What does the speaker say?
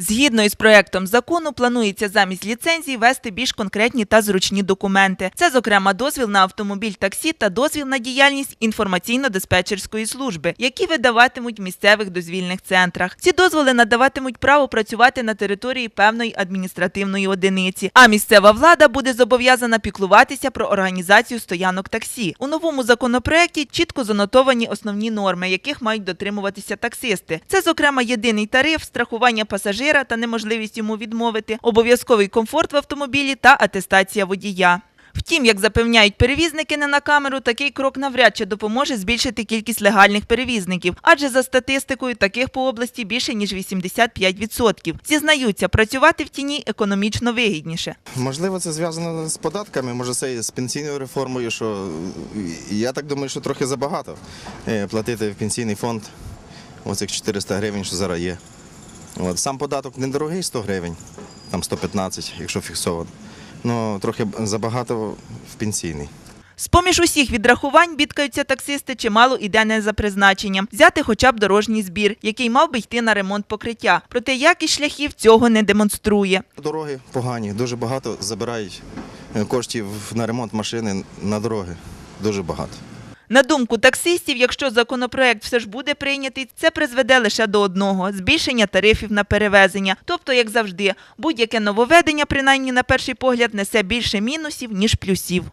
Згідно із проектом закону, планується замість ліцензій вести більш конкретні та зручні документи. Це, зокрема, дозвіл на автомобіль таксі та дозвіл на діяльність інформаційно-диспетчерської служби, які видаватимуть в місцевих дозвільних центрах. Ці дозволи надаватимуть право працювати на території певної адміністративної одиниці. А місцева влада буде зобов'язана піклуватися про організацію стоянок таксі. У новому законопроекті чітко занотовані основні норми, яких мають дотримуватися таксисти. Це, зокрема, єдиний тариф, страхування пасажира та неможливість йому відмовити, обов'язковий комфорт в автомобілі та атестація водія. Втім, як запевняють перевізники не на камеру, такий крок навряд чи допоможе збільшити кількість легальних перевізників, адже за статистикою таких по області більше ніж 85%. Зізнаються, працювати в тіні економічно вигідніше. Можливо, це зв'язано з податками, може це з пенсійною реформою, що я так думаю, що трохи забагато е, платити в пенсійний фонд оцих 400 гривень, що зараз є. От. Сам податок недорогий 100 гривень, там 115, якщо фіксовано. Ну, трохи забагато в пенсійний. З-поміж усіх відрахувань бідкаються таксисти, чимало іде не за призначенням. Взяти хоча б дорожній збір, який мав би йти на ремонт покриття. Проте якість шляхів цього не демонструє. Дороги погані, дуже багато забирають е, коштів на ремонт машини на дороги. Дуже багато. На думку таксистів, якщо законопроект все ж буде прийнятий, це призведе лише до одного збільшення тарифів на перевезення. Тобто, як завжди, будь-яке нововведення, принаймні на перший погляд, несе більше мінусів ніж плюсів.